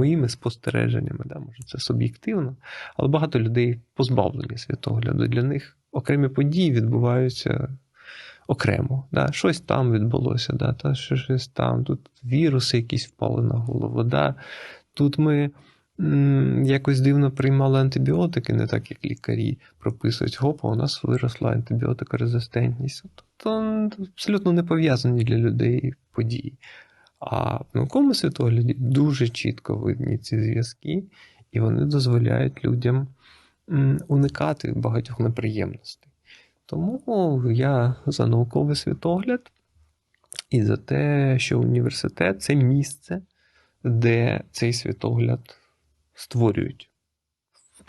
моїми спостереженнями, да, може це суб'єктивно, але багато людей позбавлені світогляду. Для них окремі події відбуваються окремо. Да. Щось там відбулося, да, та що щось там. Тут віруси якісь впали на голову. Да. Тут ми якось дивно приймали антибіотики, не так як лікарі прописують. Гопа, у нас виросла антибіотикорезистентність. Тобто абсолютно не пов'язані для людей події. А в науковому світогляді дуже чітко видні ці зв'язки, і вони дозволяють людям уникати багатьох неприємностей. Тому я за науковий світогляд і за те, що університет це місце, де цей світогляд створюють.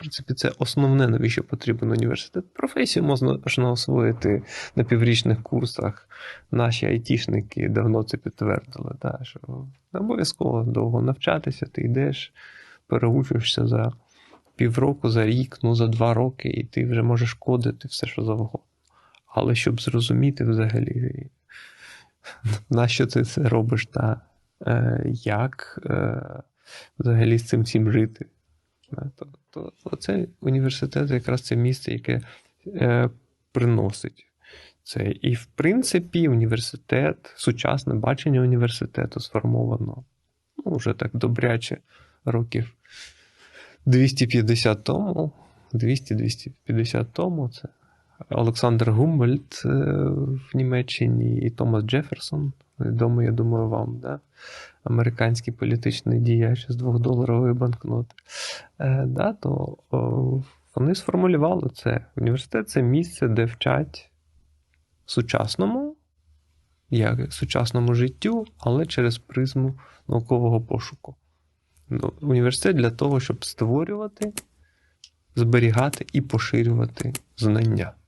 Принципі, це основне, навіщо потрібен університет. Професію можна освоїти на піврічних курсах. Наші айтішники давно це підтвердили. Да, що не обов'язково довго навчатися, ти йдеш, переучуєшся за півроку, за рік, ну за два роки, і ти вже можеш кодити все, що завгодно. Але щоб зрозуміти взагалі, на що ти це робиш, та е, як е, взагалі з цим всім жити. То, то, то це університет якраз це місце, яке е, приносить це. І, в принципі, університет, сучасне бачення університету сформовано ну, вже так добряче років 250 тому, 200-250 тому. Це Олександр Гумбольд в Німеччині і Томас Джеферсон. Відомий, я думаю, вам, да? американський політичний діяч з двохдоларової банкноти. Е, да, то о, вони сформулювали це. Університет це місце, де вчать сучасному, як сучасному життю, але через призму наукового пошуку. Ну, Університет для того, щоб створювати, зберігати і поширювати знання.